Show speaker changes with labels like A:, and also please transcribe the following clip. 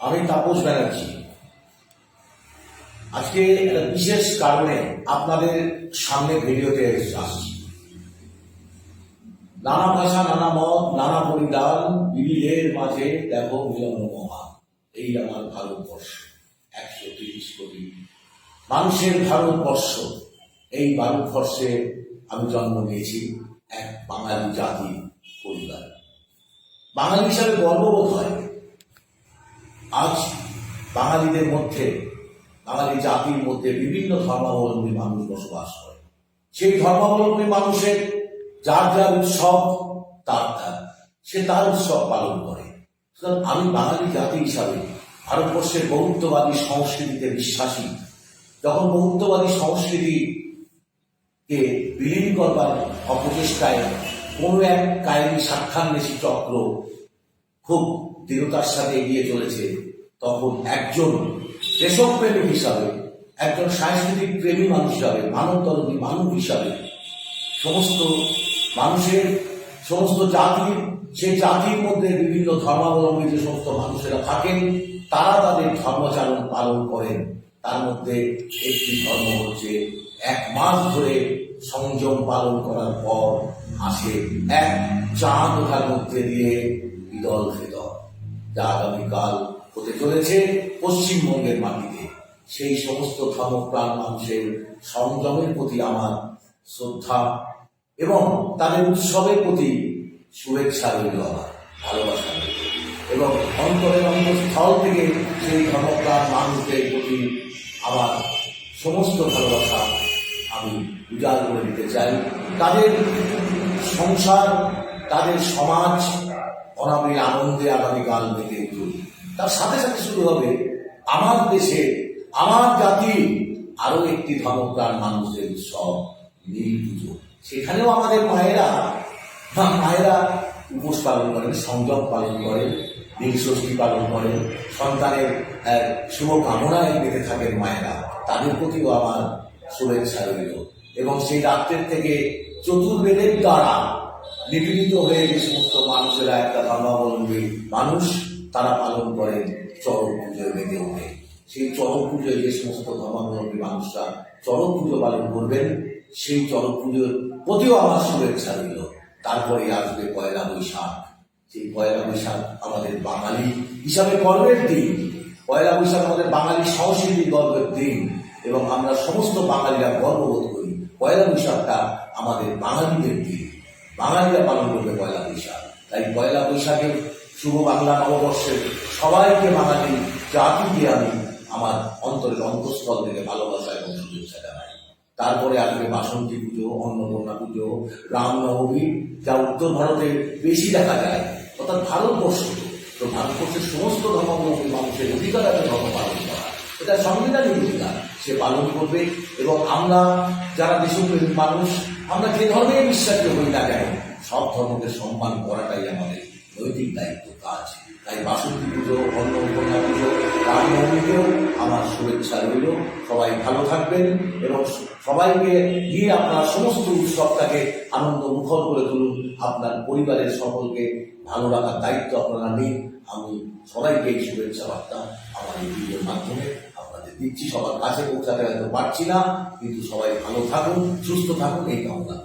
A: আমি তাপস ব্যানার্জি। আজকে একটা বিশেষ কারণে আপনাদের সামনে ভিডিওতে আসছি। নানা ভাষা, নানা মত, নানা পরিধান, বিবিধের মাঝে দেখো মিলন মহা। এই আমার ভারতবর্ষ, একশো তিরিশ কোটি মানুষের ভারতবর্ষ। এই ভারতবর্ষে আমি জন্ম নিয়েছি এক বাঙালি জাতি পরিবার। বাঙালি হিসাবে গর্ববোধ হয়। আজ বাঙালিদের মধ্যে, বাঙালি জাতির মধ্যে বিভিন্ন ধর্মাবলম্বী মানুষ বসবাস করে। সেই ধর্মাবলম্বী মানুষের যার যার উৎসব, তার তার। সে তার উৎসব পালন করে। সুতরাং আমি বাঙালি জাতি হিসাবে ভারতবর্ষের বহুত্ববাদী সংস্কৃতিতে বিশ্বাসী। যখন বহুত্ববাদী সংস্কৃতি কে বিলীন করবার অপচেষ্টায় কোনো এক কাহিনী সাক্ষান্বেষী চক্র খুব দৃঢ়তার সাথে এগিয়ে চলেছে, তখন একজন দেশপ্রেমী হিসাবে, একজন সাংস্কৃতিক প্রেমী মানুষ হিসাবে মানবতরী মানুষ হিসাবে, সমস্ত মানুষের, সমস্ত জাতির সেই জাতির মধ্যে বিভিন্ন ধর্মাবলম্বী যে সমস্ত মানুষেরা থাকেন, তারা তাদের ধর্মচারণ পালন করেন। তার মধ্যে একটি ধর্ম হচ্ছে এক মাস ধরে সংযম পালন করার পর আসে এক চাঁদ ওঠার মধ্যে দিয়ে যা আগামীকাল হতে চলেছে পশ্চিমবঙ্গের মাটিতে। সেই সমস্ত ধর্মপ্রাণ মানুষের সংযমের প্রতি আমার শ্রদ্ধা এবং তাদের উৎসবের প্রতি শুভেচ্ছা রইল আমার ভালোবাসা রইল। এবং অন্তরের অন্তঃস্থল থেকে সেই ধর্মপ্রাণ মানুষদের প্রতি আমার সমস্ত ভালোবাসা আমি উজাড় করে দিতে চাই। তাদের সংসার, তাদের সমাজ অনাবিল আনন্দে আগামীকাল মেতে উঠুক তার সাথে সাথে শুরু হবে, আমার দেশে, আমার জাতি, আরও একটি ধর্মপ্রাণ মানুষের উৎসব, নীল পুজো। সেখানেও আমাদের মায়েরা মায়েরা উপোস পালন করেন, সংযম পালন করেন ষষ্ঠী পালন করেন, সন্তানের শুভ কামনায় বেঁধে থাকেন মায়েরা। তাদের প্রতিও আমার শুভেচ্ছা রইল। এবং সেই রাত্রের থেকে চতুর্বেদের দ্বারা নিপীড়িত হয়ে যে সমস্ত মানুষেরা একটা ধর্মাবলম্বী মানুষ, তারা পালন করেন চরম পুজোয় বেঁধে ওঠে। সেই চরম পুজোয় যে সমস্ত ধর্মাবলম্বী মানুষরা চরম পুজো পালন করবেন, সেই চরম পুজোর প্রতিও আমার শুভেচ্ছা রইল। তারপরে আসবে পয়লা বৈশাখ। সেই পয়লা বৈশাখ আমাদের বাঙালি হিসাবে গর্বের দিন। পয়লা বৈশাখ আমাদের বাঙালি সংস্কৃতির গর্বের দিন এবং আমরা সমস্ত বাঙালিরা গর্ববোধ করি। পয়লা বৈশাখটা আমাদের বাঙালিদের দিন। বাঙালিরা পালন করবে পয়লা বৈশাখ। তাই পয়লা বৈশাখের শুভ বাংলা নববর্ষের সবাইকে বাঙালি জাতিকে আমি আমার অন্তরের অন্তঃস্থল থেকে ভালোবাসা এবং শুভেচ্ছা জানাই। তারপরে আসবে বাসন্তী পুজো, অন্নপূর্ণা পুজো রামনবমী যা উত্তর ভারতে বেশি দেখা যায়, অর্থাৎ ভারতবর্ষ। তো ভারতবর্ষের সমস্ত ধর্মাবলম্বী মানুষের অধিকার আছে ধর্ম পালন করা। এটা সংবিধানের অধিকার, সে পালন করবে এবং আমরা যারা দেশপ্রেমী মানুষ, আমরা যে ধর্মে বিশ্বাসী হই না কেন সব ধর্মকে সম্মান করাটাই আমাদের নৈতিক দায়িত্ব, কাজ। তাই বাসন্তী পুজো অন্নপূর্ণা পুজো রামনবমীতেও আমার শুভেচ্ছা রইল। সবাই ভালো থাকবেন এবং সবাইকে গিয়ে আপনার সমস্ত উৎসবটাকে আনন্দ মুখর করে তুলুন। আপনার পরিবারের সকলকে ভালো রাখার দায়িত্ব আপনারা নিন। আমি সবাইকে এই শুভেচ্ছা বার্তা আমার এই ভিডিওর মাধ্যমে আপনাদের দিচ্ছি। সবার কাছে পৌঁছাতে হয়তো পারছি না, কিন্তু সবাই ভালো থাকুন, সুস্থ থাকুন, এই কামনা।